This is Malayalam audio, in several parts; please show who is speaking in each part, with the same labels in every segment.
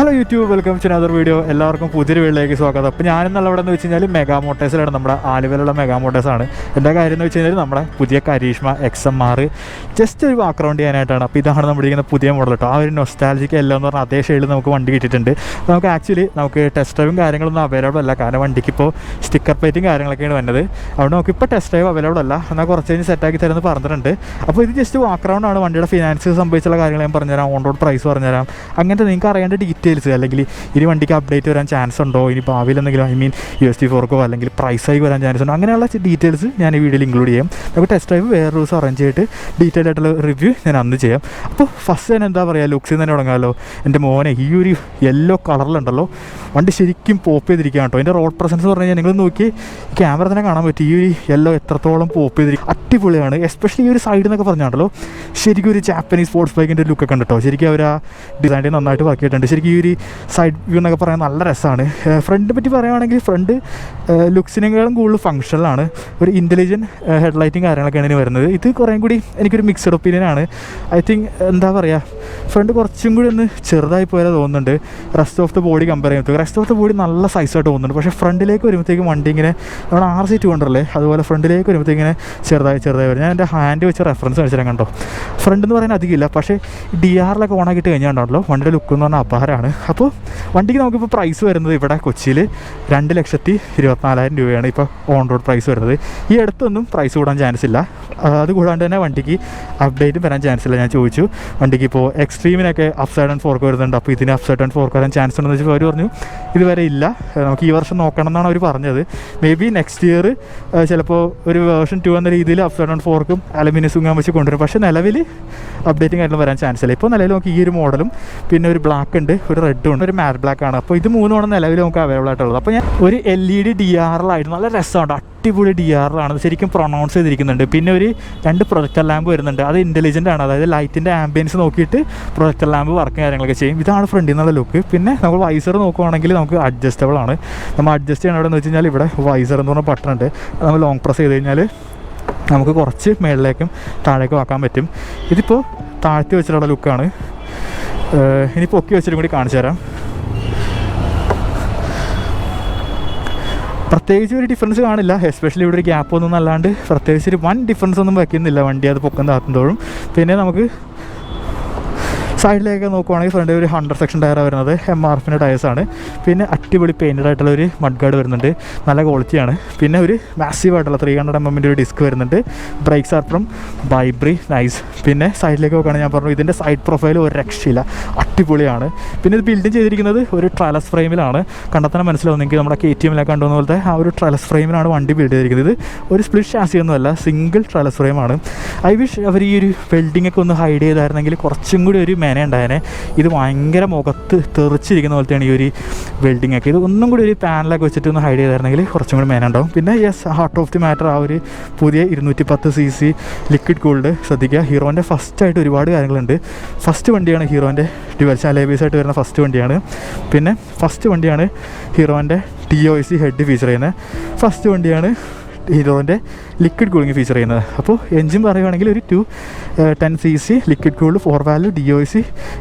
Speaker 1: ഹലോ യൂട്യൂബ് വെൽക്കം ടു അതൊരു വീഡിയോ എല്ലാവർക്കും പുതിയൊരു വീട്ടിലേക്ക് സ്വാഗതം. അപ്പോൾ ഞാനെന്നുള്ള ഇവിടെ എന്ന് വെച്ച് കഴിഞ്ഞാൽ മെഗാ മോട്ടേഴ്സിലാണ് നമ്മുടെ ആലുവയിലുള്ള മെഗാ മോട്ടേഴ്സാണ് എന്താ കാര്യം എന്ന് വെച്ച് കഴിഞ്ഞാൽ നമ്മുടെ പുതിയ Karizma X M R just ഒരു ബാക്ക്ഗ്രൗണ്ട് ചെയ്യാനായിട്ടാണ്. അപ്പോൾ ഇതാണ് നമ്മുടെ ഇരിക്കുന്ന പുതിയ മോഡൽ കേട്ടോ ആ ഒരു നൊസ്റ്റാലജിക്ക് എല്ലാം എന്ന് പറഞ്ഞാൽ അതേ ഷെയിൽ നമുക്ക് വണ്ടി കിട്ടിയിട്ടുണ്ട്. നമുക്ക് ആക്ച്വലി നമുക്ക് ടെസ്റ്റ് ഡ്രൈവും കാര്യങ്ങളൊന്നും അവൈലബിൾ അല്ല. കാരണം വണ്ടിക്ക് ഇപ്പോൾ സ്റ്റിക്കർ പ്ലേറ്റും കാര്യങ്ങളൊക്കെയാണ് വന്നത്. അതുകൊണ്ട് നമുക്ക് ഇപ്പോൾ ടെസ്റ്റ് ഡ്രൈവ് അവൈലബിൾ അല്ല. എന്നാൽ കുറച്ച് കഴിഞ്ഞ് സെറ്റാക്കി തരുമെന്ന് പറഞ്ഞിട്ടുണ്ട്. അപ്പോൾ ഇത് ജസ്റ്റ് ബാക്ക്ഗ്രൗണ്ട് ആണ് വണ്ടിയുടെ ഫിനാൻസ് സംബന്ധിച്ചുള്ള കാര്യങ്ങൾ ഞാൻ പറഞ്ഞുതരാം. ഓൺ റോഡ് പ്രൈസ് പറഞ്ഞുതരാം. അങ്ങനത്തെ നിങ്ങൾക്ക് അറിയേണ്ട ഡീറ്റെയിൽസ് അല്ലെങ്കിൽ ഇനി വണ്ടിക്ക് അപ്ഡേറ്റ് വരാൻ ചാൻസ് ഉണ്ടോ? ഇനി ഭാവിയിൽ എന്തെങ്കിലും I mean U S T ഫോർക്കോ അല്ലെങ്കിൽ പ്രൈസ് ആയി വരാൻ ചാൻസ് ഉണ്ടോ? അങ്ങനെയുള്ള ഡീറ്റെയിൽസ് ഞാൻ ഈ വീഡിയോയിൽ ഇൻക്ലൂഡ് ചെയ്യാം. നമുക്ക് ടെസ്റ്റ് ഡ്രൈവ് വേറെ ദിവസം അറേഞ്ച് ചെയ്തിട്ട് ഡീറ്റെയിൽ ആയിട്ടുള്ള റിവ്യൂ ഞാൻ അന്ന് ചെയ്യാം. അപ്പോൾ ഫസ്റ്റ് ഞാൻ എന്താ പറയുക ലുക്സിൽ തന്നെ തുടങ്ങാമല്ലോ എന്റെ മോനെ ഈ ഒരു യെല്ലോ കളറിലുണ്ടല്ലോ വണ്ടി ശരിക്കും പോപ്പ് ചെയ്തിരിക്കുകയാണ് കേട്ടോ. എന്റെ റോഡ് പ്രസൻസ് പറഞ്ഞു കഴിഞ്ഞാൽ നിങ്ങൾ നോക്കി ക്യാമറ തന്നെ കാണാൻ പറ്റും. ഈ ഒരു യെല്ലോ എത്രത്തോളം പോപ്പ് ചെയ്തിരിക്കും അടിപൊളിയാണ്. എസ്പെഷ്യലി ഈ ഒരു സൈഡിൽ നിന്നൊക്കെ പറഞ്ഞാണല്ലോ. ശരിക്കും ഒരു ജാപ്പനീസ് സ്പോർട്സ് ബൈക്കിന്റെ ലുക്കൊക്കെ ഉണ്ട് കേട്ടോ. ശരിക്കും അവർ ആ ഡിസൈനിൽ നന്നായിട്ട് വർക്ക് ചെയ്തിട്ടുണ്ട്. ശരിക്കും ഈ ഒരു സൈഡ് വ്യൂ എന്നൊക്കെ പറയാൻ നല്ല രസമാണ്. ഫ്രണ്ട് പറ്റി പറയുകയാണെങ്കിൽ ഫ്രണ്ട് ലുക്സിനേക്കാളും കൂടുതൽ ഫങ്ഷണലാണ് ഒരു ഇന്റലിജന്റ് ഹെഡ്ലൈറ്റും കാര്യങ്ങളൊക്കെയാണ് ഇതിന് വരുന്നത്. ഇത് കുറേ കൂടി എനിക്കൊരു മിക്സഡ് ഒപ്പീനിയനാണ് ഐ തിങ്ക് എന്താ പറയുക ഫ്രണ്ട് കുറച്ചും കൂടി ഒന്ന് ചെറുതായി പോയാൽ തോന്നുന്നുണ്ട്. Rest of the body compare ചെയ്യുമ്പോൾ റെസ്റ്റ് ഓഫ് ദ ബോഡി നല്ല സൈസായിട്ട് തോന്നുന്നുണ്ട്. പക്ഷേ ഫ്രണ്ടിലേക്ക് വരുമ്പോഴത്തേക്കും വണ്ടി ഇങ്ങനെ നമ്മുടെ ആർ സീറ്റ് കൊണ്ടല്ലേ? അതുപോലെ ഫ്രണ്ടിലേക്ക് വരുമ്പോഴത്തേക്കിങ്ങനെ ചെറുതായി ചെറുതായി വരും. ഞാൻ എന്റെ ഹാൻഡ് വെച്ച് റെഫറൻസ് കാണിച്ചാൽ കണ്ടോ? ഫ്രണ്ട് എന്ന് പറയാൻ അധികമില്ല. പക്ഷേ ഡി ആറിലൊക്കെ ഓണാക്കിയിട്ട് കഴിഞ്ഞാണ്ടല്ലോ വണ്ടിയുടെ ലുക്ക് എന്ന് പറഞ്ഞാൽ അപാരമാണ്. അപ്പോൾ വണ്ടിക്ക് നമുക്കിപ്പോൾ പ്രൈസ് വരുന്നത് ഇവിടെ കൊച്ചിയിൽ രണ്ട് ലക്ഷത്തി ഇരുപത്തിനാലായിരം രൂപയാണ് ഇപ്പോൾ ഓൺ റോഡ് പ്രൈസ് വരുന്നത്. ഈ അടുത്തൊന്നും പ്രൈസ് കൂടാൻ ചാൻസ് ഇല്ല. അതുകൂടാണ്ട് അത് കൂടാണ്ട് തന്നെ വണ്ടിക്ക് അപ്ഡേറ്റും വരാൻ ചാൻസ് ഇല്ല. ഞാൻ ചോദിച്ചു. വണ്ടിക്ക് ഇപ്പോൾ എക്സ്ട്രീമിനൊക്കെ അപ്പ് സൈഡ് ആൻഡ് ഫോർക്ക് വരുന്നുണ്ട്. അപ്പോൾ ഇതിന് അപ്പ് സൈഡ് ആൻഡ് ഫോർക്ക് വരാൻ ചാൻസ് ഉണ്ടെന്ന് വെച്ചപ്പോൾ അവർ പറഞ്ഞു ഇതുവരെ ഇല്ല. നമുക്ക് ഈ വർഷം നോക്കണം എന്നാണ് അവർ പറഞ്ഞത്. മേ ബി നെക്സ്റ്റ് ഇയർ ചിലപ്പോൾ ഒരു വേർഷൻ ടു എന്ന രീതിയിൽ അപ്പ് ആൻഡ് ഫോർക്കും അലുമിനിയം സുങ്ങാൻ വെച്ച് കൊണ്ടുവരും. പക്ഷേ നിലവിൽ അപ്ഡേറ്റിംഗ് ആയിട്ട് വരാൻ ചാൻസ് ഇല്ല. ഇപ്പോൾ നിലവിൽ നമുക്ക് ഈ ഒരു മോഡലും പിന്നെ ഒരു ബ്ലാക്ക് ഉണ്ട് ഒരു റെഡും ഉണ്ട് ഒരു മാറ്റ് ബ്ലാക്ക് ആണ്. അപ്പോൾ ഇത് മൂന്നുമാണ് നിലവിൽ നമുക്ക് അവൈലബിൾ ആയിട്ടുള്ളത്. അപ്പോൾ ഞാൻ ഒരു L E D D R എല്ലായിട്ടും നല്ല രസമുണ്ട്. അടിപൊളി ഡി ആറിലാണ് ശരിക്കും പ്രൊണൗൺസ് ചെയ്തിരിക്കുന്നുണ്ട്. പിന്നെ ഒരു രണ്ട് പ്രൊജക്ടർ ലാമ്പ് വരുന്നുണ്ട്. അത് ഇന്റലിജന്റ് ആണ്. അതായത് ലൈറ്റിന്റെ ആംബിയൻസ് നോക്കിയിട്ട് പ്രൊജക്ടർ ലാമ്പ് വർക്ക് കാര്യങ്ങളൊക്കെ ചെയ്യും. ഇതാണ് ഫ്രണ്ടിൽ നിന്നുള്ള ലുക്ക് പിന്നെ നമ്മൾ വൈസർ നോക്കുവാണെങ്കിൽ നമുക്ക് അഡ്ജസ്റ്റബിൾ ആണ്. നമ്മൾ അഡ്ജസ്റ്റ് ചെയ്യണം എവിടെ എന്ന് വെച്ച് കഴിഞ്ഞാൽ ഇവിടെ വൈസർ എന്ന് പറഞ്ഞ ബട്ടൺ ഉണ്ട്. നമ്മൾ ലോങ് പ്രസ് ചെയ്ത് കഴിഞ്ഞാൽ നമുക്ക് കുറച്ച് മേളിലേക്കും താഴേക്കും ആക്കാൻ പറ്റും. ഇതിപ്പോൾ താഴ്ത്തി വെച്ചിട്ടുള്ള ലുക്കാണ് ഇനി പൊക്കി വെച്ചിട്ടും കൂടി കാണിച്ചു തരാം. പ്രത്യേകിച്ച് ഒരു ഡിഫറൻസ് കാണില്ല. എസ്പെഷ്യലി ഇവിടെ ഒരു ഗ്യാപ്പ് ഒന്നും അല്ലാണ്ട് പ്രത്യേകിച്ച് ഒരു വൺ ഡിഫറൻസ് ഒന്നും വയ്ക്കുന്നില്ല വണ്ടി അത് പൊക്കം താത്തുമ്പോഴും പിന്നെ നമുക്ക് സൈഡിലേക്ക് നോക്കുവാണെങ്കിൽ ഫ്രണ്ട് ഒരു ഹൺഡ്രഡ് സെക്ഷൻ ടയറാണ് വരുന്നത്. എം ആർ എഫിന്റെ ടയേഴ്സാണ് പിന്നെ അടിപൊളി പെയിന്റഡ് ആയിട്ടുള്ള ഒരു മഡ് ഗാർഡ് വരുന്നുണ്ട്. നല്ല ക്വാളിറ്റിയാണ് പിന്നെ ഒരു മാസീവ് ആയിട്ടുള്ള ത്രീ ഹൺഡ്രഡ് എം എമ്മിന്റെ ഒരു ഡിസ്ക് വരുന്നുണ്ട്. Brakes are from Bybre nice പിന്നെ സൈഡിലേക്ക് നോക്കുകയാണെങ്കിൽ ഞാൻ പറഞ്ഞു ഇതിന്റെ സൈഡ് പ്രൊഫൈൽ ഒരു രക്ഷയില്ല. അടിപൊളിയാണ്. പിന്നെ ഇത് ബിൽഡിങ് ചെയ്തിരിക്കുന്നത് ഒരു ട്രലസ് ഫ്രെയിമിലാണ് കണ്ടെത്താൻ മനസ്സിലാവും നമ്മുടെ കെ ടി എമ്മിലൊക്കെ കണ്ടുവന്ന പോലത്തെ ആ ഒരു ട്രലസ് ഫ്രെയിമിലാണ് വണ്ടി ബിൽഡ് ചെയ്തിരിക്കുന്നത്. ഒരു സ്പ്ലിറ്റ് ഷാസി ഒന്നുമല്ല സിംഗിൾ ട്രലസ് ഫ്രെയിമാണ് ഐ വിഷ് അവർ ഈ ഒരു വെൽഡിംഗ് ഒക്കെ ഒന്ന് ഹൈഡ് ചെയ്തായിരുന്നെങ്കിൽ കുറച്ചും കൂടി ഒരു മേന ഉണ്ടായേനെ ഇത് ഭയങ്കര മുഖത്ത് തെറിച്ചിരിക്കുന്ന പോലത്തെയാണ് ഈ ഒരു വെൽഡിംഗ് ഒക്കെ. ഇത് ഒന്നും കൂടി ഒരു പാനലൊക്കെ വെച്ചിട്ട് ഒന്ന് ഹൈഡ് ചെയ്തായിരുന്നെങ്കിൽ കുറച്ചും കൂടി മേന ഉണ്ടാവും. പിന്നെ yes heart of the matter ആ ഒരു പുതിയ ഇരുന്നൂറ്റി പത്ത് സി സി ലിക്വിഡ് കൂൾഡ് ശ്രദ്ധിക്കുക. ഹീറോന്റെ ഫസ്റ്റ് ആയിട്ട് ഒരുപാട് കാര്യങ്ങളുണ്ട്. ഫസ്റ്റ് വണ്ടിയാണ് ഹീറോന്റെ ഡിവൈസ് ചാലേബേസ് ആയിട്ട് വരുന്ന ഫസ്റ്റ് വണ്ടിയാണ്. പിന്നെ ഫസ്റ്റ് വണ്ടിയാണ് ഹീറോന്റെ T O C head feature ചെയ്യുന്നത്. ഫസ്റ്റ് വണ്ടിയാണ് ഹീറോന്റെ ലിക്വിഡ് കൂളിംഗ് ഫീച്ചർ ചെയ്യുന്നത്. അപ്പോൾ എഞ്ചിൻ പറയുകയാണെങ്കിൽ ഒരു two ten C C liquid cooled four valve D O C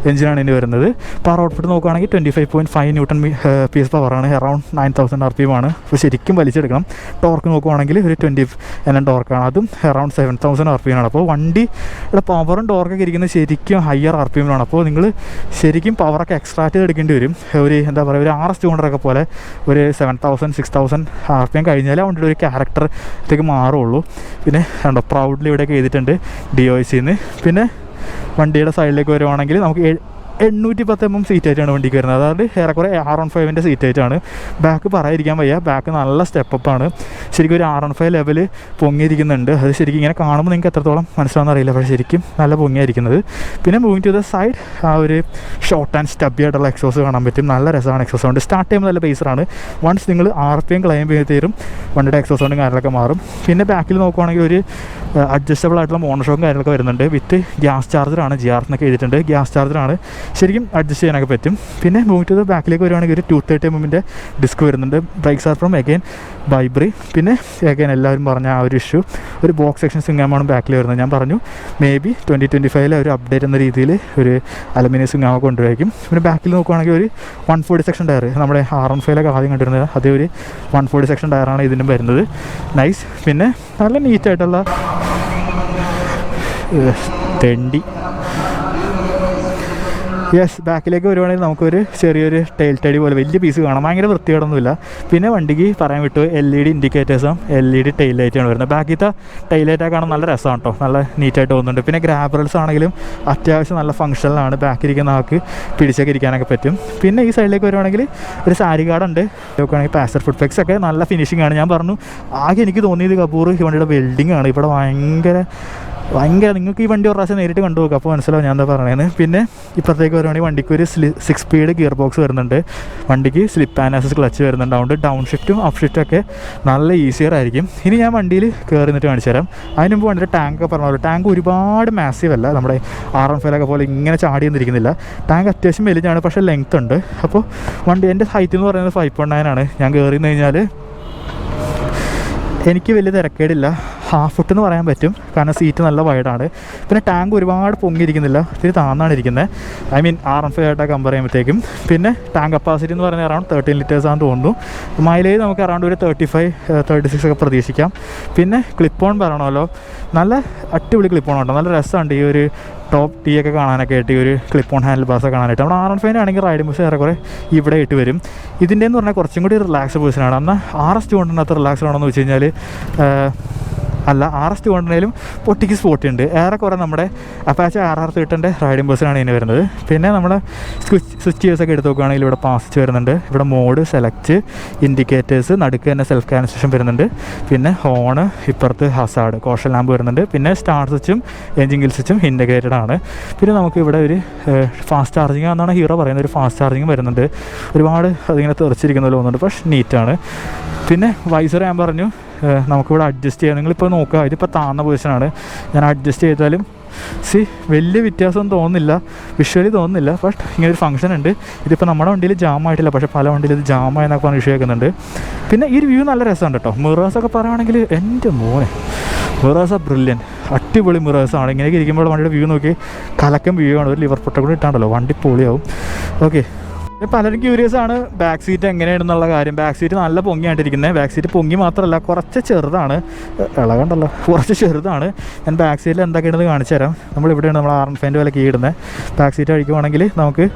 Speaker 1: എഞ്ചിനാണ് ഇതിന് വരുന്നത്. പവർ ഔട്ട്പുട്ട് നോക്കുകയാണെങ്കിൽ twenty five point five newton P S പവറാണ് around nine thousand R P M ആണ്. അപ്പോൾ ശരിക്കും വലിച്ചെടുക്കണം. ടോർക്ക് നോക്കുകയാണെങ്കിൽ ഒരു ട്വന്റി എൻ എം ടോർക്കാണ് അതും around seven thousand R P M ആണ്. അപ്പോൾ വണ്ടിയുടെ പവറും ടോർക്കൊക്കെ ഇരിക്കുന്നത് ശരിക്കും ഹയർ ആർ പി എമ്മിലാണ് അപ്പോൾ നിങ്ങൾ ശരിക്കും പവറൊക്കെ എക്സ്ട്രാക്ട് ചെയ്തെടുക്കേണ്ടി വരും. ഒരു എന്താ പറയുക ഒരു ആർ എസ് ടു പോലെ ഒരു seven thousand six thousand R P M കഴിഞ്ഞാലേ വണ്ടിയുടെ ഒരു ക്യാരക്ടറത്തേക്ക് മാറുള്ളൂ. പിന്നെ കണ്ടോ പ്രൗഡ്ലി ഇവിടെയൊക്കെ എഴുതിയിട്ടുണ്ട് ഡി ഒ സിന്ന് പിന്നെ വണ്ടിയുടെ സൈഡിലേക്ക് വരുവാണെങ്കിൽ നമുക്ക് എണ്ണൂറ്റി പത്ത് എം എം സീറ്റ് ആയിട്ടാണ് വണ്ടിക്ക് വരുന്നത്. അതായത് ഏറെക്കുറെ ആർ വൺ ഫൈവിന്റെ സീറ്റ് ആയിട്ടാണ്. ബാക്ക് പറയാതിരിക്കാൻ വയ്യ. ബാക്ക് നല്ല സ്റ്റെപ്പ് ആണ്. ശരിക്കും ഒരു ആർ വൺ ഫൈവ് ലെവൽ പൊങ്ങിയിരിക്കുന്നുണ്ട്. അത് ശരിക്കും ഇങ്ങനെ കാണുമ്പോൾ നിങ്ങൾക്ക് എത്രത്തോളം മനസ്സിലാവുന്ന അറിയില്ല. പക്ഷേ ശരിക്കും നല്ല പൊങ്ങിയായിരിക്കുന്നത്. പിന്നെ മൂവിങ് ടു ദ സൈഡ് ആ ഒരു ഷോർട്ട് ആൻഡ് സ്റ്റബി ആയിട്ടുള്ള എക്സോസ് കാണാൻ പറ്റും. നല്ല രസമാണ് എക്സോസ് സൗണ്ട് സ്റ്റാർട്ട് ചെയ്യുമ്പോൾ നല്ല ബേസറാണ് വൺസ് നിങ്ങൾ ആർ പി എം ക്ലൈം ചെയ്തേരും വണ്ടിയുടെ എക്സോസ് സൗണ്ടും കാര്യങ്ങളൊക്കെ മാറും. പിന്നെ ബാക്കിൽ നോക്കുവാണെങ്കിൽ ഒരു അഡ്ജസ്റ്റബിൾ ആയിട്ടുള്ള മോണോഷോക്കും കാര്യങ്ങളൊക്കെ വരുന്നുണ്ട്. വിത്ത് ഗ്യാസ് ചാർജറാണ് ജി ആർ എന്നൊക്കെ എഴുതിയിട്ടുണ്ട്. ഗ്യാസ് ചാർജറാണ് ശരിക്കും അഡ്ജസ്റ്റ് ചെയ്യാനൊക്കെ പറ്റും. പിന്നെ മൂവ് ടു ദ ബാക്കിലേക്ക് വരുവാണെങ്കിൽ ഒരു ടു തേർട്ടി എമ്മിന്റെ ഡിസ്ക് വരുന്നുണ്ട്. Brakes are from again Bybre പിന്നെ എഗെയിൻ എല്ലാവരും പറഞ്ഞ ആ ഒരു ഇഷ്യൂ ഒരു ബോക്സ് സെക്ഷൻ സിംഗാമാണ് ബാക്കിൽ വരുന്നത്. ഞാൻ പറഞ്ഞു മേ ബി ട്വന്റി ട്വന്റി ഫൈവിൽ ഒരു അപ്ഡേറ്റ് എന്ന രീതിയിൽ ഒരു അലുമിനിയം സിംഗാമ കൊണ്ടുപോയിരിക്കും പിന്നെ ബാക്കിൽ നോക്കുവാണെങ്കിൽ ഒരു വൺ ഫോർട്ടി സെക്ഷൻ ടയർ നമ്മുടെ ആർ എൺ ഫൈവിലൊക്കെ ആദ്യം കണ്ടിരുന്നത് അതേ ഒരു വൺ ഫോർട്ടി സെക്ഷൻ ടയറാണ് ഇതിനും വരുന്നത്. നൈസ് പിന്നെ നല്ല നീറ്റായിട്ടുള്ള തെണ്ടി. യെസ് ബാക്കിലേക്ക് വരുവാണെങ്കിൽ നമുക്കൊരു ചെറിയൊരു ടൈൽ ടടി പോലെ വലിയ പീസ് കാണാം. ഭയങ്കര വൃത്തികേടൊന്നുമില്ല. പിന്നെ വണ്ടിക്ക് പറയാൻ വിട്ടു എൽ ഇ ഡി ഇൻഡിക്കേറ്റേഴ്സും എൽ ഇ ഡി ടൈൽ ലൈറ്റാണ് വരുന്നത്. ബാക്കിത്തെ ടൈൽ ലൈറ്റൊക്കെ കാണാൻ നല്ല രസമാണ് കേട്ടോ. നല്ല നീറ്റായിട്ട് തോന്നുന്നുണ്ട് പിന്നെ ഗ്രാബറൽസ് ആണെങ്കിലും അത്യാവശ്യം നല്ല ഫംഗ്ഷനിലാണ് ബാക്കിരിക്കുന്ന ആൾക്ക് പിടിച്ചൊക്കെ ഇരിക്കാനൊക്കെ പറ്റും. പിന്നെ ഈ സൈഡിലേക്ക് വരുവാണെങ്കിൽ ഒരു സാരി കാർഡുണ്ട് നോക്കുകയാണെങ്കിൽ പാസർ ഫുഡ് ഫെക്സ് ഒക്കെ. നല്ല ഫിനിഷിംഗ് ആണ്. ഞാൻ പറഞ്ഞു ആകെ എനിക്ക് തോന്നിയത് കപൂർ ഈ വണ്ടിയുടെ വെൽഡിംഗ് ആണ്. ഇവിടെ ഭയങ്കര ഭയങ്കര നിങ്ങൾക്ക് ഈ വണ്ടി ഒരു പ്രാവശ്യം നേരിട്ട് കണ്ടു നോക്കുക അപ്പോൾ മനസ്സിലാവും ഞാൻ എന്താ പറയുന്നത് പിന്നെ ഇപ്പോഴത്തേക്ക് വരുവാണെങ്കിൽ വണ്ടിക്ക് ഒരു സ്ലി സിക്സ് സ്പീഡ് ഗിയർ ബോക്സ് വരുന്നുണ്ട്. വണ്ടിക്ക് സ്ലിപ്പ് ആനാസസ് ക്ലച്ച് വരുന്നുണ്ട്. അതുകൊണ്ട് ഡൗൺ ഷിഫ്റ്റും അപ്പ് ഷിഫ്റ്റും ഒക്കെ നല്ല ഈസിയർ ആയിരിക്കും. ഇനി ഞാൻ വണ്ടിയിൽ കയറി നിന്നിട്ട് കാണിച്ചു തരാം. അതിന് മുമ്പ് വണ്ടിയുടെ ടാങ്ക് ഒക്കെ പോലെ ടാങ്ക് ഒരുപാട് മാസീവ് അല്ല. നമ്മുടെ ആർ എം ഫൈലൊക്കെ പോലെ ഇങ്ങനെ ചാടി ഇരിക്കുന്നില്ല ടാങ്ക് അത്യാവശ്യം വലുതാണ് പക്ഷേ ലെങ്ത് ഉണ്ട്. അപ്പോൾ വണ്ടി എന്റെ ഹൈറ്റ് എന്ന് പറയുന്നത് ഫൈവ് പോയിന്റ് നയൻ ആണ്. ഞാൻ കയറി കഴിഞ്ഞാൽ എനിക്ക് വലിയ തിരക്കേടില്ല. ഹാഫ് ഫുട്ട് എന്ന് പറയാൻ പറ്റും. കാരണം സീറ്റ് നല്ല വൈഡാണ് പിന്നെ ടാങ്ക് ഒരുപാട് പൊങ്ങിയിരിക്കുന്നില്ല. ഇത്തിരി താന്നാണ് ഇരിക്കുന്നത് I mean R M five ആയിട്ടാണ് കമ്പയർ ചെയ്യുമ്പോഴത്തേക്കും. പിന്നെ ടാങ്ക് കപ്പാസിറ്റി എന്ന് പറയുന്നത് അറൗണ്ട് തേർട്ടീൻ ലിറ്റേഴ്സ് ആണെന്ന് തോന്നുന്നു. മൈലേജ് നമുക്ക് അറൗണ്ട് ഒരു തേർട്ടി ഫൈവ് തേർട്ടി സിക്സ് ഒക്കെ പ്രതീക്ഷിക്കാം. പിന്നെ ക്ലിപ്പ് ഓൺ പറയണമല്ലോ. നല്ല അടിപൊളി ക്ലിപ്പ് ഓൺ ഉണ്ടോ നല്ല രസമുണ്ട് ഈ ഒരു ടോപ്പ് ടീ ഒക്കെ കാണാനൊക്കെ ആയിട്ട് ഈ ഒരു ക്ലിപ്പ് ഓൺ ഹാൻഡിൽ ബാസ് കാണാനായിട്ട്. നമ്മുടെ ആർ എൻ ഫൈവ് ആണെങ്കിൽ റൈഡ് ബസ് ഏറെക്കുറെ ഇവിടെ ഇട്ട് വരും. ഇതിന്റെ എന്ന് പറഞ്ഞാൽ കുറച്ചും കൂടി റിലാക്സ് പേഴ്സണാണ് എന്നാൽ ആർ എസ് ടു കൊണ്ടിനകത്ത് റിലാക്സ് ആണോ എന്ന് വെച്ച് കഴിഞ്ഞാൽ അല്ല ആർ എസ് ടു ഹൺഡ്രഡിലും പൊട്ടിക്ക് സ്പോട്ട് ഉണ്ട്. ഏറെക്കുറെ നമ്മുടെ അപ്പാച്ച ആർ ആർ തീട്ടന്റെ റൈഡിംഗ് ബസ്സിനാണ് ഇനി വരുന്നത്. പിന്നെ നമ്മുടെ സ്വിച്ച് സ്വിച്ച് ഒക്കെ എടുത്ത് നോക്കുകയാണെങ്കിൽ ഇവിടെ പാസിച്ച് വരുന്നുണ്ട്. ഇവിടെ മോഡ് സെലക്ട് ഇൻഡിക്കേറ്റേഴ്സ് നടുക്ക് തന്നെ സെൽഫ് കാൻസേഷൻ വരുന്നുണ്ട്. പിന്നെ ഹോണ് ഇപ്പുറത്ത് ഹസാഡ് കോഷൻ ലാമ്പ് വരുന്നുണ്ട്. പിന്നെ സ്റ്റാർ സ്വിച്ചും എൻജിൻ സ്വിച്ചും ഇന്റഗ്രേറ്റഡ് ആണ്. പിന്നെ നമുക്ക് ഇവിടെ ഒരു ഫാസ്റ്റ് ചാർജിങ് എന്നാണ് ഹീറോ പറയുന്നത്. ഒരു ഫാസ്റ്റ് ചാർജിങ് വരുന്നുണ്ട്. ഒരുപാട് അതിങ്ങനെ തെറിച്ചിരിക്കുന്ന തോന്നുന്നുണ്ട് പക്ഷേ നീറ്റാണ് പിന്നെ വൈസർ ഞാൻ പറഞ്ഞു നമുക്കിവിടെ അഡ്ജസ്റ്റ് ചെയ്യാം. നിങ്ങളിപ്പോൾ നോക്കുക ഇതിപ്പോൾ താഴ്ന്ന പൊസിഷനാണ് ഞാൻ അഡ്ജസ്റ്റ് ചെയ്താലും സി വലിയ വ്യത്യാസം തോന്നുന്നില്ല. വിഷ്വലി തോന്നുന്നില്ല ബട്ട് ഇങ്ങനെ ഒരു ഫംഗ്ഷൻ ഉണ്ട്. ഇതിപ്പോൾ നമ്മുടെ വണ്ടിയിൽ ജാം ആയിട്ടില്ല പക്ഷേ പല വണ്ടിയിൽ ഇത് ജാം ആയെന്നൊക്കെ പറഞ്ഞ് ഇഷ്യൂ കേൾക്കുന്നുണ്ട്. പിന്നെ ഈ ഒരു വ്യൂ നല്ല രസമുണ്ട് കേട്ടോ. മിറേഴ്സ് ഒക്കെ പറയുകയാണെങ്കിൽ എന്റെ മോനെ മിറേഴ്സ് ആ ബ്രില്യൻ അടിപൊളി മിറേഴ്സ് ആണ്. ഇങ്ങനെയൊക്കെ ഇരിക്കുമ്പോൾ വണ്ടിയുടെ വ്യൂ നോക്കി കലക്കം വ്യൂ ആണ്. ഒരു ലിവർ പൊട്ട കൂടി ഇട്ടാണ്ടല്ലോ വണ്ടി പൊളിയാവും. ഓക്കെ പലരും ക്യൂരിയസ് ആണ് ബാക്ക് സീറ്റ് എങ്ങനെയാണെന്നുള്ള കാര്യം. ബാക്ക് സീറ്റ് നല്ല പൊങ്ങിയായിട്ടിരിക്കുന്നത് ബാക്ക് സീറ്റ് പൊങ്ങി മാത്രമല്ല കുറച്ച് ചെറുതാണ്. ഇളകണ്ടല്ലോ കുറച്ച് ചെറുതാണ്. ഞാൻ ബാക്ക് സീറ്റിൽ എന്തൊക്കെയാണെന്ന് കാണിച്ചു തരാം. നമ്മൾ ഇവിടെയാണ് നമ്മൾ ആർ എൻ ഫൈന്റെ വില കീടുന്നത് ബാക്ക് സീറ്റ് അഴിക്കുവാണെങ്കിൽ നമുക്ക്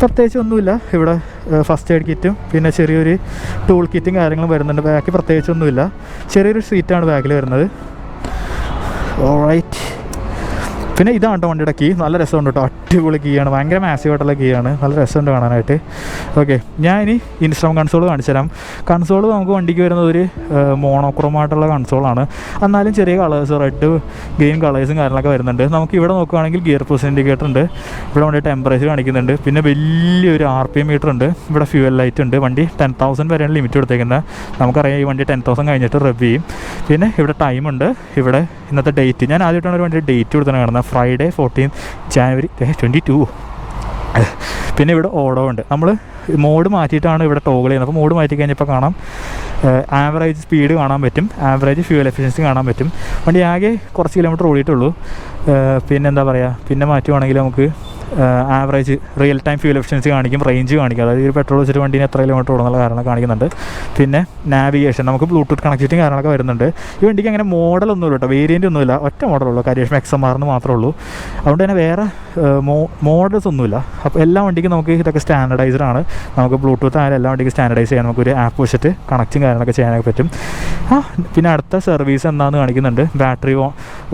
Speaker 1: പ്രത്യേകിച്ച് ഒന്നുമില്ല. ഇവിടെ ഫസ്റ്റ് എയ്ഡ് കിറ്റും പിന്നെ ചെറിയൊരു ടൂൾ കിറ്റും കാര്യങ്ങളും വരുന്നുണ്ട്. ബാക്കിൽ പ്രത്യേകിച്ച് ഒന്നുമില്ല. ചെറിയൊരു സീറ്റാണ് ബാക്കിൽ വരുന്നത്. ഓറൈറ്റ് പിന്നെ ഇതാണ് കേട്ടോ വണ്ടിയുടെ കീ നല്ല രസമുണ്ട് കേട്ടോ അടിപൊളി കീ ആണ്. ഭയങ്കര മാസീവായിട്ടുള്ള കീയാണ് നല്ല രസമുണ്ട് കാണാനായിട്ട്. ഓക്കെ ഞാൻ ഇനി ഇൻസ്റ്റാം കൺസോൾ കാണിച്ചു തരാം കൺസോൾ നമുക്ക് വണ്ടിക്ക് വരുന്നത് ഒരു മോണോക്രോമായിട്ടുള്ള കൺസോളാണ് എന്നാലും ചെറിയ കളേഴ്സ് റെഡ് ഗ്രീൻ കളേഴ്സും കാര്യങ്ങളൊക്കെ വരുന്നുണ്ട്. നമുക്ക് ഇവിടെ നോക്കുകയാണെങ്കിൽ ഗിയർ പോസ് ഇൻഡിക്കേറ്റർ ഉണ്ട്. ഇവിടെ വണ്ടി ടെമ്പറേച്ചർ കാണിക്കുന്നുണ്ട്. പിന്നെ വലിയൊരു ആർ പി എം മീറ്റർ ഉണ്ട്. ഇവിടെ ഫ്യൂവൽ ലൈറ്റ് ഉണ്ട്. വണ്ടി ടെൻ തൗസൻഡ് വരെയാണ് ലിമിറ്റ് കൊടുത്തേക്കുന്നത്. നമുക്കറിയാം ഈ വണ്ടി ടെൻ തൗസൻഡ് കഴിഞ്ഞിട്ട് റെവ് ചെയ്യും. പിന്നെ ഇവിടെ ടൈമുണ്ട് ഇവിടെ ഇന്നത്തെ ഡേറ്റ് ഞാൻ ആദ്യമായിട്ടാണ് ഒരു വണ്ടി ഡേറ്റ് കൊടുത്താണ് കാണുന്നത്. Friday fourteen January twenty two പിന്നെ ഇവിടെ ഓടോ ഉണ്ട്. നമ്മൾ മോഡ് മാറ്റിയിട്ടാണ് ഇവിടെ ടോഗിൾ ചെയ്യുന്നത്. അപ്പോൾ മോഡ് മാറ്റി കഴിഞ്ഞപ്പോൾ കാണാം ആവറേജ് സ്പീഡ് കാണാൻ പറ്റും. ആവറേജ് ഫ്യൂൽ എഫിഷ്യൻസി കാണാൻ പറ്റും. വണ്ടി ആകെ കുറച്ച് കിലോമീറ്റർ ഓടിയിട്ടുള്ളൂ. പിന്നെ എന്താ പറയുക പിന്നെ മാറ്റുവാണെങ്കിൽ നമുക്ക് average real time fuel efficiency കാണിക്കും റേഞ്ച് കാണിക്കും. അതായത് ഒരു പെട്രോൾ വെച്ചിട്ട് വണ്ടീനെ എത്ര കിലോമീറ്റർ ഓടുന്നുള്ള കാര്യങ്ങൾ കാണിക്കുന്നുണ്ട്. പിന്നെ നാവിഗേഷൻ നമുക്ക് ബ്ലൂടൂത്ത് കണക്ടിവിറ്റി കാര്യങ്ങളൊക്കെ വരുന്നുണ്ട്. ഈ വണ്ടിക്ക് അങ്ങനെ മോഡലൊന്നും ഇല്ല കേട്ടോ വേരിയന്റ് ഒന്നുമില്ല. ഒറ്റ മോഡലുള്ളൂ കരിയേഷൻ എക്സ് എം ആറിന് മാത്രമേ ഉള്ളൂ. അതുകൊണ്ട് തന്നെ വേറെ മോഡൽസ് ഒന്നുമില്ല. അപ്പോൾ എല്ലാ വണ്ടിക്കും നമുക്ക് ഇതൊക്കെ സ്റ്റാൻഡർഡൈസ്ഡ് ആണ്. നമുക്ക് ബ്ലൂടൂത്ത് ആയാലും എല്ലാ വണ്ടിക്കും സ്റ്റാൻഡർഡൈസ് ചെയ്യാൻ നമുക്ക് ഒരു ആപ്പ് വെച്ചിട്ട് കണക്റ്റും കാര്യങ്ങളൊക്കെ ചെയ്യാനൊക്കെ പറ്റും. ആ പിന്നെ അടുത്ത സർവീസ് എന്താണെന്ന് കാണിക്കുന്നുണ്ട്. ബാറ്ററി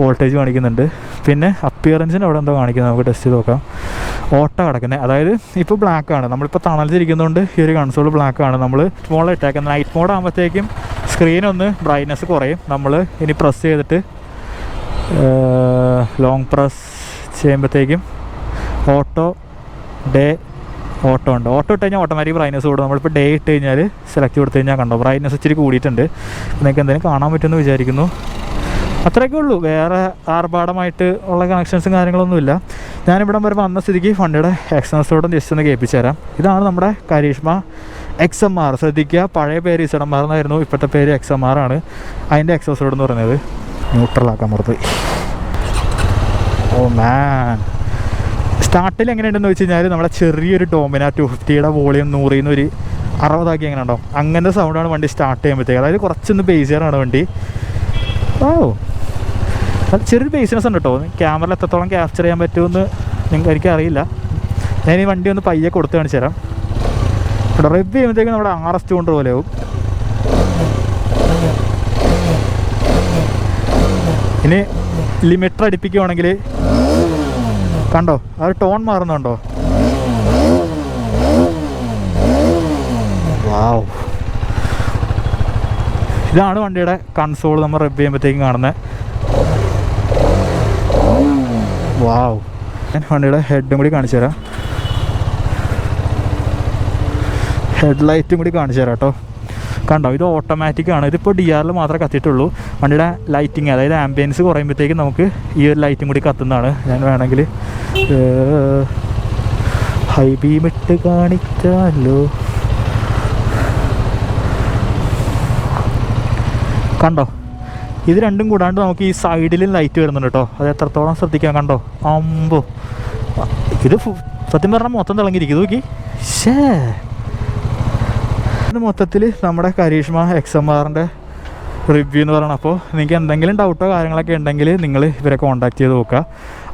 Speaker 1: വോൾട്ടേജ് കാണിക്കുന്നുണ്ട്. പിന്നെ അപ്പിയറൻസിന് അവിടെ എന്തോ കാണിക്കുന്നത് നമുക്ക് ടെസ്റ്റ് ചെയ്ത് നോക്കാം. ഓട്ട കിടക്കുന്നത് അതായത് ഇപ്പോൾ ബ്ലാക്ക് ആണ്. നമ്മളിപ്പോൾ തണലിച്ചിരിക്കുന്നതുകൊണ്ട് ഈ ഒരു കൺസോൾ ബ്ലാക്ക് ആണ്. നമ്മൾ മോൾ ഇട്ടേക്കുന്നത് നൈറ്റ് മോഡ് ആകുമ്പോഴത്തേക്കും സ്ക്രീൻ ഒന്ന് ബ്രൈറ്റ്നസ് കുറയും. നമ്മൾ ഇനി പ്രസ് ചെയ്തിട്ട് ലോങ് പ്രസ് ചെയ്യുമ്പോഴത്തേക്കും ഓട്ടോ ഡേ ഓട്ടോ ഉണ്ട്. ഓട്ടോ ഇട്ട് കഴിഞ്ഞാൽ ഓട്ടോമാറ്റിക് ബ്രൈറ്റ്നസ് കൂടും. നമ്മളിപ്പോൾ ഡേ ഇട്ട് കഴിഞ്ഞാൽ സെലക്ട് കൊടുത്തു കഴിഞ്ഞാൽ കണ്ടോ? ബ്രൈറ്റ്നസ് ഇച്ചിരി കൂടിയിട്ടുണ്ട്. നിങ്ങൾക്ക് എന്തെങ്കിലും കാണാൻ പറ്റുമെന്ന് വിചാരിക്കുന്നു. അത്രയൊക്കെ ഉള്ളൂ. വേറെ ആർഭാടമായിട്ട് ഉള്ള കണക്ഷൻസും കാര്യങ്ങളൊന്നുമില്ല. ഞാനിവിടം വരെ വന്ന സ്ഥിതിക്ക് വണ്ടിയുടെ എക്സനസോടും ജസ്റ്റ് ഒന്ന് കേൾപ്പിച്ചു തരാം ഇതാണ് നമ്മുടെ കരീഷ്മ എക്സ് എം ആർ ശ്രദ്ധിക്കുക. പഴയ പേര് ഇസഡ് എം ഇപ്പോഴത്തെ പേര് എക്സ് എം ആർ ആണ്. അതിന്റെ എക്സോസോഡ് എന്ന് പറയുന്നത് ന്യൂട്രലാക്കാൻ മറന്നു ഓ മാൻ സ്റ്റാർട്ടിൽ എങ്ങനെയുണ്ടെന്ന് വെച്ച് കഴിഞ്ഞാൽ നമ്മുടെ ചെറിയൊരു ഡോമിന ടു ഫിഫ്റ്റിയുടെ വോളിയം നൂറിൽ നിന്ന് ഒരു അറുപതാക്കി എങ്ങനെ ഉണ്ടാവും അങ്ങനത്തെ സൗണ്ടാണ് വണ്ടി സ്റ്റാർട്ട് ചെയ്യുമ്പോഴത്തേക്ക് അതായത് കുറച്ചൊന്ന് ബേസിയറാണ് വണ്ടി. ഓ അത് ചെറിയൊരു ബേസിനെസ് ഉണ്ട് കേട്ടോ ക്യാമറയിൽ എത്രത്തോളം ക്യാപ്ചർ ചെയ്യാൻ പറ്റുമെന്ന് നിങ്ങൾക്ക് എനിക്കറിയില്ല. ഞാൻ ഈ വണ്ടി ഒന്ന് പയ്യെ കൊടുത്ത് കാണിച്ചു തരാം. ഇവിടെ റെബ് ചെയ്യുമ്പോഴത്തേക്കും നമ്മുടെ ആർ എസ് കൊണ്ട് പോലെ ആവും. ഇനി ലിമിറ്റർ അടിപ്പിക്കുവാണെങ്കിൽ കണ്ടോ ആ ടോൺ മാറുന്നുണ്ടോ? വാവ് ഇതാണ് വണ്ടിയുടെ കൺസോൾ നമ്മൾ റബ്ബ് ചെയ്യുമ്പോഴത്തേക്കും കാണുന്നത്. വാവ് ഞാൻ വണ്ടിയുടെ ഹെഡും കൂടി കാണിച്ചു തരാം. ഹെഡ് ലൈറ്റും കൂടി കാണിച്ചു തരാം കേട്ടോ. കണ്ടോ ഇത് ഓട്ടോമാറ്റിക് ആണ്. ഇതിപ്പോൾ ഡി ആറിൽ മാത്രമേ കത്തിയിട്ടുള്ളൂ. വണ്ടിയുടെ ലൈറ്റിങ് അതായത് ആംബിയൻസ് കുറയുമ്പോഴത്തേക്കും നമുക്ക് ഈ ഒരു ലൈറ്റും കൂടി കത്തുന്നതാണ്. ഞാൻ വേണമെങ്കിൽ ഹൈ ബീമിട്ട് കാണിക്കാമല്ലോ കണ്ടോ ഇത് രണ്ടും കൂടാണ്ട് നമുക്ക് ഈ സൈഡിൽ ലൈറ്റ് വരുന്നുണ്ട് കേട്ടോ. അത് എത്രത്തോളം ശ്രദ്ധിക്കാം കണ്ടോ? അമ്പോ. ഇത് സത്യം പറഞ്ഞാൽ മൊത്തം തിളങ്ങിയിരിക്കും. നോക്കി. ഷേ ഇത് മൊത്തത്തിൽ നമ്മുടെ കരീഷ്മ എക്സ് എം ആറിന്റെ റിവ്യൂ എന്ന് പറയണം. അപ്പോൾ നിങ്ങൾക്ക് എന്തെങ്കിലും ഡൗട്ടോ കാര്യങ്ങളൊക്കെ ഉണ്ടെങ്കിൽ നിങ്ങൾ ഇവരെ കോൺടാക്ട് ചെയ്ത് നോക്കുക.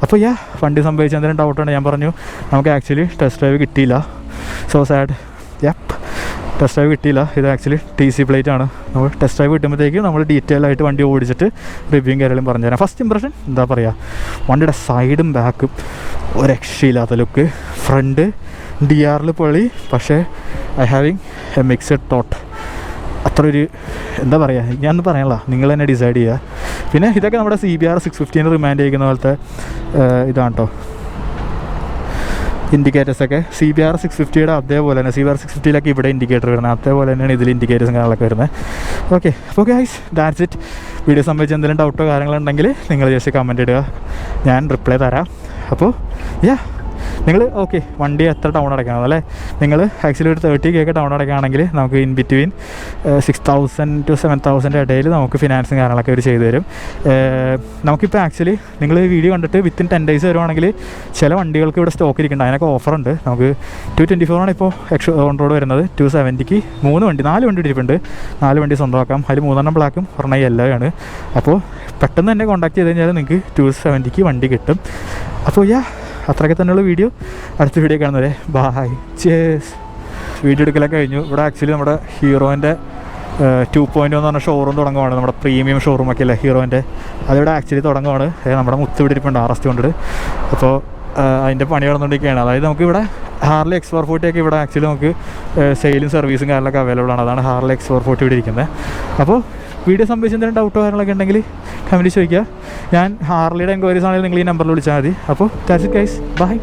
Speaker 1: അപ്പോൾ യാ വണ്ടി സംഭവിച്ച എന്തെങ്കിലും ഡൗട്ടാണ് ഞാൻ പറഞ്ഞു. നമുക്ക് ആക്ച്വലി ടെസ്റ്റ് ഡ്രൈവ് കിട്ടിയില്ല. സോ സാഡ് ടെസ്റ്റ് ഡ്രൈവ് കിട്ടിയില്ല. ഇത് ആക്ച്വലി ടി സി പ്ലേറ്റ് ആണ്. നമ്മൾ ടെസ്റ്റ് ഡ്രൈവ് കിട്ടുമ്പോഴത്തേക്കും നമ്മൾ ഡീറ്റെയിൽ ആയിട്ട് വണ്ടി ഓടിച്ചിട്ട് റിവ്യൂയും കാര്യങ്ങളും പറഞ്ഞുതരാം ഫസ്റ്റ് ഇമ്പ്രഷൻ എന്താ പറയുക വണ്ടിയുടെ സൈഡും ബാക്കും ഒരു രക്ഷയില്ലാത്ത ലുക്ക് ഫ്രണ്ട് ഡി ആറിൽ പൊളി പക്ഷേ I having a mixed thought അത്ര ഒരു എന്താ പറയുക ഞാനൊന്നും പറയാനുള്ള നിങ്ങൾ തന്നെ ഡിസൈഡ് ചെയ്യുക. പിന്നെ ഇതൊക്കെ നമ്മുടെ C B R six fifteen remand ചെയ്യുന്ന പോലത്തെ ഇതാണ് കേട്ടോ ഇൻഡിക്കേറ്റേഴ്സ് ഒക്കെ സി ബി ആർ സിക്സ് ഫിഫ്റ്റിയുടെ അതേപോലെ തന്നെ സി ബി ആർ സിക്സ് ഫിഫ്റ്റിയിലൊക്കെ ഇവിടെ ഇൻഡിക്കേറ്റർ വരുന്നത്. അതേപോലെ തന്നെയാണ് ഇതിൽ ഇൻഡിക്കേറ്റേഴ്സും കാര്യങ്ങളൊക്കെ വരുന്നത്. ഓക്കെ അപ്പോൾ ഗൈസ് ദാറ്റ്സ് ഇറ്റ് വീഡിയോ സംബന്ധിച്ച് എന്തെങ്കിലും ഡൗട്ടോ കാര്യങ്ങളുണ്ടെങ്കിൽ നിങ്ങൾ ജസ്റ്റ് കമന്റ് ഇടുക. ഞാൻ റിപ്ലൈ തരാം. അപ്പോൾ യാ നിങ്ങൾ ഓക്കെ വണ്ടി എത്ര ടൗൺ അടയ്ക്കണം അല്ലേ നിങ്ങൾ ആക്ച്വലി ഒരു തേർട്ടി കെ ഒക്കെ ടൗൺ അടയ്ക്കുകയാണെങ്കിൽ നമുക്ക് in between six thousand to seven thousand ഇടയിൽ നമുക്ക് ഫിനാൻസും കാര്യങ്ങളൊക്കെ അവർ ചെയ്തു തരും. നമുക്കിപ്പോൾ ആക്ച്വലി നിങ്ങൾ ഈ വീഡിയോ കണ്ടിട്ട് വിത്തിൻ ടെൻ ഡേയ്സ് വരുവാണെങ്കിൽ ചില വണ്ടികൾക്ക് ഇവിടെ സ്റ്റോക്ക് ഇരിക്കുന്നുണ്ട്. അതിനൊക്കെ ഓഫറുണ്ട് നമുക്ക് ടു ട്വന്റി ഫോറാണ് ഇപ്പോൾ എക്സ് ഓൺ റോഡ് വരുന്നത്. ടു സെവന്റിക്ക് മൂന്ന് വണ്ടി നാല് വണ്ടി ഇരിപ്പുണ്ട് നാല് വണ്ടി സ്വന്തമാക്കാം. അതിൽ മൂന്നെണ്ണം ബ്ലാക്കും ഒരെണ്ണം ആണ്. അപ്പോൾ പെട്ടെന്ന് തന്നെ കോൺടാക്ട് ചെയ്ത് കഴിഞ്ഞാൽ നിങ്ങൾക്ക് ടു സെവന്റിക്ക് വണ്ടി കിട്ടും. അപ്പോൾ യാ അത്രയൊക്കെ തന്നെയുള്ള വീഡിയോ. അടുത്ത വീഡിയോ കാണുന്നവരെ ബായ് ചേസ് വീഡിയോ എടുക്കലൊക്കെ കഴിഞ്ഞു. ഇവിടെ ആക്ച്വലി നമ്മുടെ ഹീറോന്റെ ടു പോയിന്റ് എന്ന് പറഞ്ഞ ഷോറൂം തുടങ്ങുവാണ്. നമ്മുടെ പ്രീമിയം ഷോറൂം ഒക്കെ അല്ലേ ഹീറോന്റെ? അതിവിടെ ആക്ച്വലി തുടങ്ങുവാണ്. നമ്മുടെ മുത്ത് ഇവിടെ ഇരിപ്പുണ്ട് ആർ എസ് കൊണ്ടിട്ട് അപ്പോൾ അതിന്റെ പണി നടന്നുകൊണ്ടിരിക്കുകയാണ്. അതായത് നമുക്കിവിടെ ഹാർലി എക്സ് ഫോർ ഫോർട്ടി ഒക്കെ ഇവിടെ ആക്ച്വലി നമുക്ക് സെയിലും സർവീസും കാര്യങ്ങളൊക്കെ അവൈലബിൾ ആണ്. അതാണ് ഹാർലി എക്സ് ഫോർ ഫോർട്ടി ഇവിടെ ഇരിക്കുന്നത്. അപ്പോൾ വീഡിയോ സംബന്ധിച്ച് എന്തെങ്കിലും ഡൗട്ടോ കാര്യങ്ങളൊക്കെ ഉണ്ടെങ്കിൽ കമന്റ് ചോദിക്കുക. ഞാൻ ഹാർലിയുടെ എൻക്വയറീസ് ആണെങ്കിൽ നിങ്ങൾ ഈ നമ്പറിൽ വിളിച്ചാൽ മതി. അപ്പോൾ ദാറ്റ്സ് ഇറ്റ് ഗൈസ് ബൈ